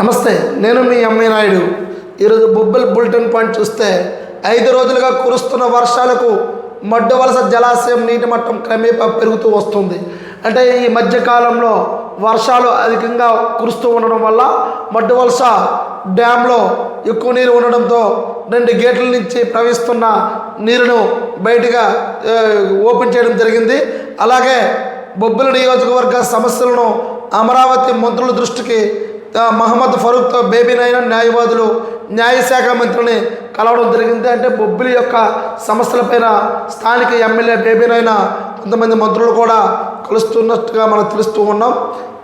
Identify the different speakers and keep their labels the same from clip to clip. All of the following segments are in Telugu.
Speaker 1: నమస్తే నేను మీ అమ్మాయి నాయుడు. ఈరోజు బొబ్బిల్ బులెటిన్ పాయింట్ చూస్తే ఐదు రోజులుగా కురుస్తున్న వర్షాలకు మడ్డు వలస జలాశయం నీటి మట్టం క్రమేపా పెరుగుతూ వస్తుంది. అంటే ఈ మధ్యకాలంలో వర్షాలు అధికంగా కురుస్తూ ఉండడం వల్ల మడ్డు వలస డ్యాంలో ఎక్కువ నీరు ఉండడంతో రెండు గేట్ల నుంచి ప్రవహిస్తున్న నీరును బయటగా ఓపెన్ చేయడం జరిగింది. అలాగే బొబ్బిల నియోజకవర్గ సమస్యలను అమరావతి మంత్రుల దృష్టికి మహమ్మద్ ఫరూక్తో బేబీనైన న్యాయవాదులు న్యాయశాఖ మంత్రిని కలవడం జరిగింది. అంటే బొబ్బిలి యొక్క సమస్యలపైన స్థానిక ఎమ్మెల్యే బేబీనైన కొంతమంది మంత్రులు కూడా కలుస్తున్నట్టుగా మనం తెలుస్తూ ఉన్నాం.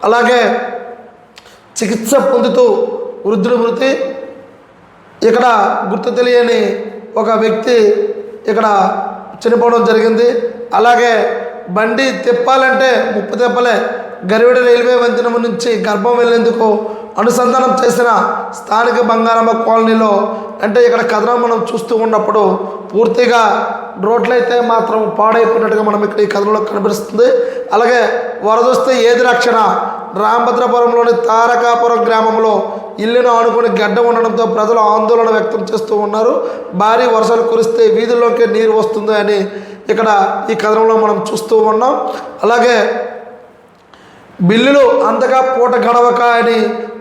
Speaker 1: అలాగే చికిత్స పొందుతూ వృద్ధుడు మృతి ఇక్కడ గుర్తు తెలియని ఒక వ్యక్తి ఇక్కడ చనిపోవడం జరిగింది. అలాగే బండి తిప్పాలంటే ముప్పు తెప్పలే గరివిడ రైల్వే వంతెన నుంచి గర్భం వెళ్ళేందుకు అనుసంధానం చేసిన స్థానిక బంగారమ్మ కాలనీలో అంటే ఇక్కడ కథనం మనం చూస్తూ ఉన్నప్పుడు పూర్తిగా రోడ్లైతే మాత్రం పాడైపోయినట్టుగా మనం ఇక్కడ ఈ కథనంలో కనిపిస్తుంది అలాగే వరదొస్తే ఏది రక్షణ? రామభద్రపురంలోని తారకాపురం గ్రామంలో ఇల్లును ఆనుకుని గడ్డ ఉండడంతో ప్రజలు ఆందోళన వ్యక్తం చేస్తూ ఉన్నారు. భారీ వర్షాలు కురిస్తే వీధుల్లోకి నీరు వస్తుంది అని ఇక్కడ ఈ కథనంలో మనం చూస్తూ ఉన్నాం. అలాగే బిల్లులు అంతగా పూట గడవక అని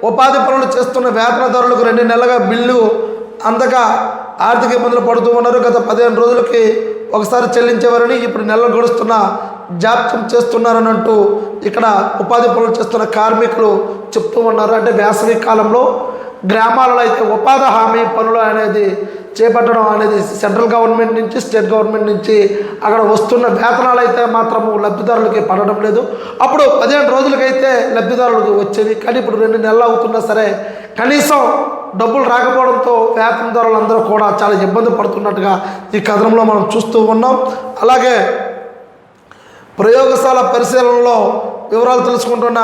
Speaker 1: ఉపాధి పనులు చేస్తున్న వేతనదారులకు రెండు నెలలుగా బిల్లు అంతగా ఆర్థిక ఇబ్బందులు పడుతూ ఉన్నారు. గత పదిహేను రోజులకి ఒకసారి చెల్లించేవారని ఇప్పుడు నెలలు గడుస్తున్న జాప్యం చేస్తున్నారని అంటూ ఇక్కడ ఉపాధి పనులు చేస్తున్న కార్మికులు చెప్తూ ఉన్నారు. అంటే వేసవి కాలంలో గ్రామాలలో అయితే ఉపాధి హామీ పనులు అనేది చేపట్టడం అనేది సెంట్రల్ గవర్నమెంట్ నుంచి స్టేట్ గవర్నమెంట్ నుంచి అక్కడ వస్తున్న వేతనాలు అయితే మాత్రము లబ్ధిదారులకి పడడం లేదు. అప్పుడు పదిహేను రోజులకైతే లబ్ధిదారులకు వచ్చేది కానీ ఇప్పుడు రెండు నెలలు అవుతున్నా సరే కనీసం డబ్బులు రాకపోవడంతో వేతనదారులు అందరూ కూడా చాలా ఇబ్బంది పడుతున్నట్టుగా ఈ కథనంలో మనం చూస్తూ ఉన్నాం. అలాగే ప్రయోగశాల పరిశీలనలో వివరాలు తెలుసుకుంటున్న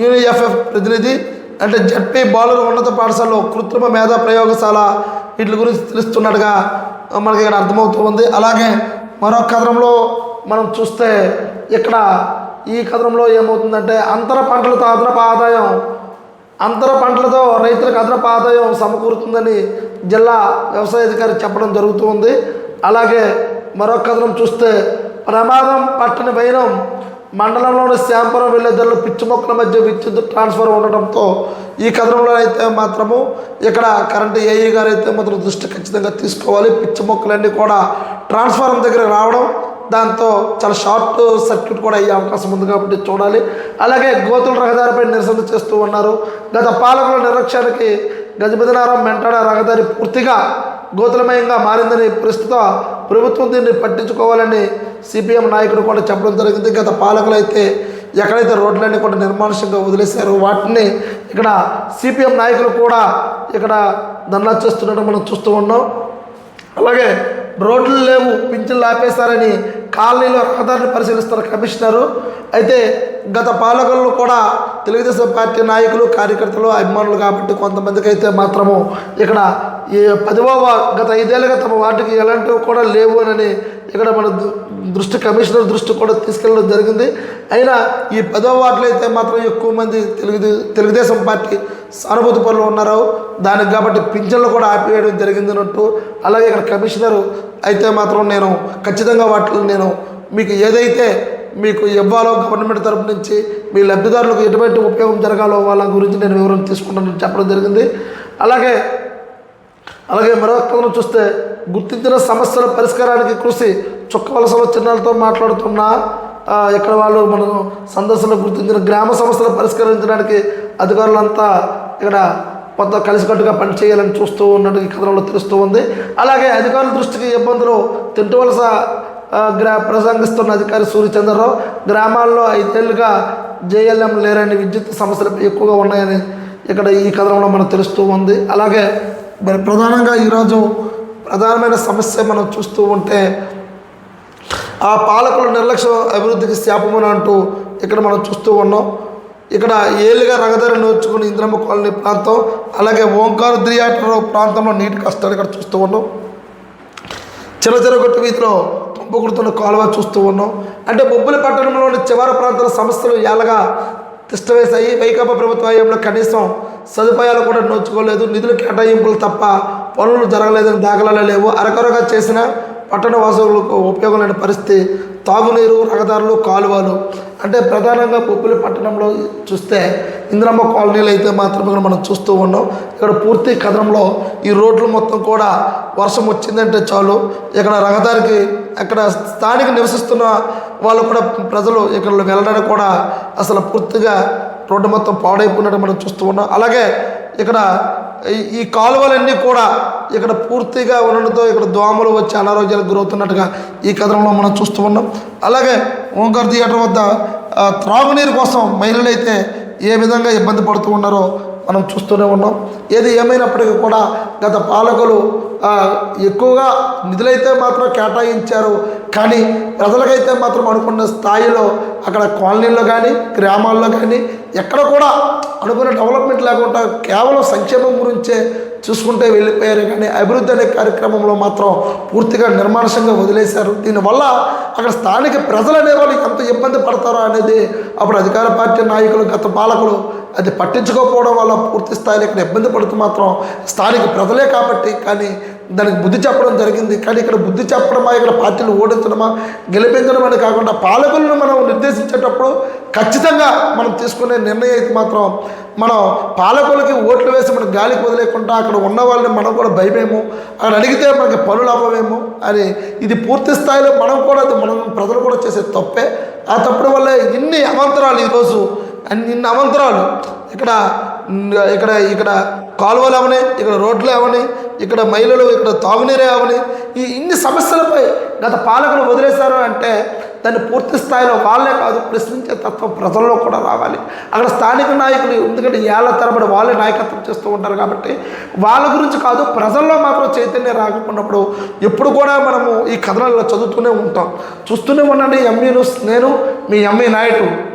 Speaker 1: యూనిఎఫ్ఎఫ్ ప్రతినిధి అంటే జడ్పీ బాలుర ఉన్నత పాఠశాలలో కృత్రిమ మేధా ప్రయోగశాల వీటి గురించి తెలుస్తున్నట్టుగా మనకి ఇక్కడ అర్థమవుతూ ఉంది. అలాగే మరో కథనంలో మనం చూస్తే ఇక్కడ ఈ కథనంలో ఏమవుతుందంటే అంతర పంటలతో అదనపు ఆదాయం అంతర పంటలతో రైతులకు అదనపు ఆదాయం సమకూరుతుందని జిల్లా వ్యవసాయ అధికారి చెప్పడం జరుగుతుంది అలాగే మరో కథనం చూస్తే ప్రమాదం పట్టని వైనం మండలంలోని శాంపురం వెళ్ళే పిచ్చి మొక్కల మధ్య విద్యుత్ ట్రాన్స్ఫర్ ఉండడంతో ఈ కథనంలో అయితే మాత్రము ఇక్కడ కరెంటు ఏఈ గారు అయితే మాత్రం దృష్టి ఖచ్చితంగా తీసుకోవాలి. పిచ్చి మొక్కలన్నీ కూడా ట్రాన్స్ఫారం దగ్గర రావడం దాంతో చాలా షార్ట్ సర్క్యూట్ కూడా అయ్యే అవకాశం ఉంది కాబట్టి చూడాలి. అలాగే గోతుల రహదారిపై నిరసన చేస్తూ ఉన్నారు. గత పాలకుల నిర్లక్ష్యానికి గజబిదనారం మెంటాడ రహదారి పూర్తిగా గోతులమయంగా మారిందని ప్రస్తుత ప్రభుత్వం దీన్ని పట్టించుకోవాలని సిపిఎం నాయకుడు కూడా చెప్పడం జరిగింది. గత పాలకులు అయితే ఎక్కడైతే రోడ్లన్నీ కూడా నిర్మానుషంగా వదిలేశారో వాటిని ఇక్కడ సిపిఎం నాయకులు కూడా ఇక్కడ ధర్నా చేస్తున్నట్టు మనం చూస్తూ ఉన్నాం. అలాగే రోడ్లు లేవు పింఛన్లు ఆపేశారని కాలనీలో రహదారిని పరిశీలిస్తున్న కమిషనరు. అయితే గత పాలకులు కూడా తెలుగుదేశం పార్టీ నాయకులు కార్యకర్తలు అభిమానులు కాబట్టి కొంతమందికి అయితే మాత్రము ఇక్కడ ఈ పదివ గత ఐదేళ్ళుగా తమ వాటికి ఎలాంటివి కూడా లేవు అని ఇక్కడ మన దు- దృష్టి కమిషనర్ దృష్టి కూడా తీసుకెళ్ళడం జరిగింది. అయినా ఈ పదవ వార్డులో అయితే మాత్రం ఎక్కువ మంది తెలుగు తెలుగుదేశం పార్టీ సానుభూతి పనులు ఉన్నారు. దానికి కాబట్టి పింఛన్లు కూడా ఆపివేయడం జరిగింది అన్నట్టు అలాగే ఇక్కడ కమిషనరు అయితే మాత్రం నేను ఖచ్చితంగా వాటిని నేను మీకు ఏదైతే మీకు ఇవ్వాలో గవర్నమెంట్ తరపు నుంచి మీ లబ్ధిదారులకు ఎటువంటి ఉపయోగం జరగాలో వాళ్ళ గురించి నేను వివరణ తీసుకుంటానని చెప్పడం జరిగింది. అలాగే అలాగే మరో కథను చూస్తే గుర్తించిన సమస్యల పరిష్కారానికి కృషి చుక్కవలసలో చిన్నాలతో మాట్లాడుతున్న ఇక్కడ వాళ్ళు మనం సందర్శనలో గుర్తించిన గ్రామ సమస్యలు పరిష్కరించడానికి అధికారులంతా ఇక్కడ కొంత కలిసికట్టుగా పనిచేయాలని చూస్తూ ఉన్నట్టు ఈ కథనంలో తెలుస్తూ ఉంది. అలాగే అధికారుల దృష్టికి ఇబ్బందులు తింటువలస గ్రా ప్రసంగిస్తున్న అధికారి సూర్యచంద్రరావు గ్రామాల్లో ఐదేళ్ళుగా జేఎల్ఎం లేరని విద్యుత్ సమస్యలు ఎక్కువగా ఉన్నాయని ఇక్కడ ఈ కథనంలో మనకు తెలుస్తూ ఉంది. అలాగే మరి ప్రధానంగా ఈరోజు ప్రధానమైన సమస్య మనం చూస్తూ ఉంటే ఆ పాలకుల నిర్లక్ష్యం అభివృద్ధికి శాపమని అంటూ ఇక్కడ మనం చూస్తూ ఉన్నాం. ఇక్కడ ఏలుగా రహదారి నోచుకుని ఇంద్రమ్మ కాలనీ ప్రాంతం అలాగే ఓంకారు థియేటర్ ప్రాంతంలో నీటి కష్టాలు ఇక్కడ చూస్తూ ఉన్నాం. చిన్న చిరగొట్టు వీధిలో పంపుకుడుతున్న కాలువ చూస్తూ ఉన్నాం. అంటే బొబ్బుల పట్టణంలోని చివరి ప్రాంతాల సమస్యలు ఏలగా తిష్టవేశాయి వైకాపా ప్రభుత్వ హయాంలో కనీసం సదుపాయాలు కూడా నోచుకోలేదు. నిధుల కేటాయింపులు తప్ప పనులు జరగలేదని దాఖలాలు లేవు. అరకొరగా చేసిన పట్టణ వాసులకు ఉపయోగం లేని పరిస్థితి. తాగునీరు రహదారులు కాలువలు అంటే ప్రధానంగా బొబ్బిలి పట్టణంలో చూస్తే ఇంద్రమ్మ కాలనీలు అయితే మాత్రమే మనం చూస్తూ ఉన్నాం. ఇక్కడ పూర్తి కథనంలో ఈ రోడ్లు మొత్తం కూడా వర్షం వచ్చిందంటే చాలు. ఇక్కడ రహదారికి అక్కడ స్థానిక నివసిస్తున్న వాళ్ళు కూడా ప్రజలు ఇక్కడ వెళ్ళడానికి కూడా అసలు పూర్తిగా రోడ్డు మొత్తం పాడైపోయినట్టు మనం చూస్తూ ఉన్నాం. అలాగే ఇక్కడ ఈ- ఈ కాలువలన్నీ కూడా ఇక్కడ పూర్తిగా ఉండడంతో ఇక్కడ దోమలు వచ్చి అనారోగ్యాలకు గురవుతున్నట్టుగా ఈ కథనంలో మనం చూస్తూ ఉన్నాం. అలాగే ఓంకార్ థియేటర్ వద్ద త్రాగునీరు కోసం మహిళలు అయితే ఏ విధంగా ఇబ్బంది పడుతూ ఉన్నారో మనం చూస్తూనే ఉన్నాం. ఏది ఏమైనప్పటికీ కూడా గత పాలకులు ఎక్కువగా నిధులైతే మాత్రం కేటాయించారు. కానీ ప్రజలకైతే మాత్రం అనుకున్న స్థాయిలో అక్కడ కాలనీల్లో కానీ గ్రామాల్లో కానీ ఎక్కడ కూడా అనుకున్న డెవలప్మెంట్ లేకుండా కేవలం సంక్షేమం గురించే చూసుకుంటే వెళ్ళిపోయారు కానీ అభివృద్ధి అనే కార్యక్రమంలో మాత్రం పూర్తిగా నిర్మానుషంగా వదిలేశారు. దీనివల్ల అక్కడ స్థానిక ప్రజలు అనేవాళ్ళు ఎంత ఇబ్బంది పడతారో అనేది అప్పుడు అధికార పార్టీ నాయకులు గత పాలకులు అది పట్టించుకోకపోవడం వల్ల పూర్తి స్థాయిలో ఇక్కడ ఇబ్బంది పడుతూ మాత్రం స్థానిక ప్రజలే కాబట్టి కానీ దానికి బుద్ధి చెప్పడం జరిగింది. కానీ ఇక్కడ బుద్ధి చెప్పడమా ఇక్కడ పార్టీలు ఓడించడమా గెలిపించడం అని కాకుండా పాలకులను మనం నిర్దేశించేటప్పుడు ఖచ్చితంగా మనం తీసుకునే నిర్ణయం అయితే మాత్రం మనం పాలకులకి ఓట్లు వేసి మనం గాలికి వదిలేకుండా అక్కడ ఉన్న వాళ్ళని మనం కూడా భయమేమో అక్కడ అడిగితే మనకి పనులు అవ్వమేమో అని ఇది పూర్తి స్థాయిలో మనం కూడా అది మనం ప్రజలు కూడా చేసే తప్పే. ఆ తప్పుడు వల్ల ఇన్ని అవంతరాలు ఈరోజు అన్ని ఇన్ని అవంతరాలు. ఇక్కడ ఇక్కడ ఇక్కడ కాలువలు అవని ఇక్కడ రోడ్లు అవని ఇక్కడ మహిళలు ఇక్కడ తాగునీరే అవని ఈ ఇన్ని సమస్యలపై గత పాలకులు వదిలేశారు అంటే దాన్ని పూర్తి స్థాయిలో వాళ్ళే కాదు ప్రశ్నించే తత్వం ప్రజల్లో కూడా రావాలి. అక్కడ స్థానిక నాయకులు ఎందుకంటే ఏళ్ళ తరబడి వాళ్ళే నాయకత్వం చేస్తూ ఉంటారు కాబట్టి వాళ్ళ గురించి కాదు ప్రజల్లో మాత్రం చైతన్యం రాకపోయినప్పుడు ఎప్పుడు కూడా మనము ఈ కథనాల్లో చదువుతూనే ఉంటాం. చూస్తూనే ఉండండి ఎంఈ నేను మీ ఎంఈ నాయకుడు.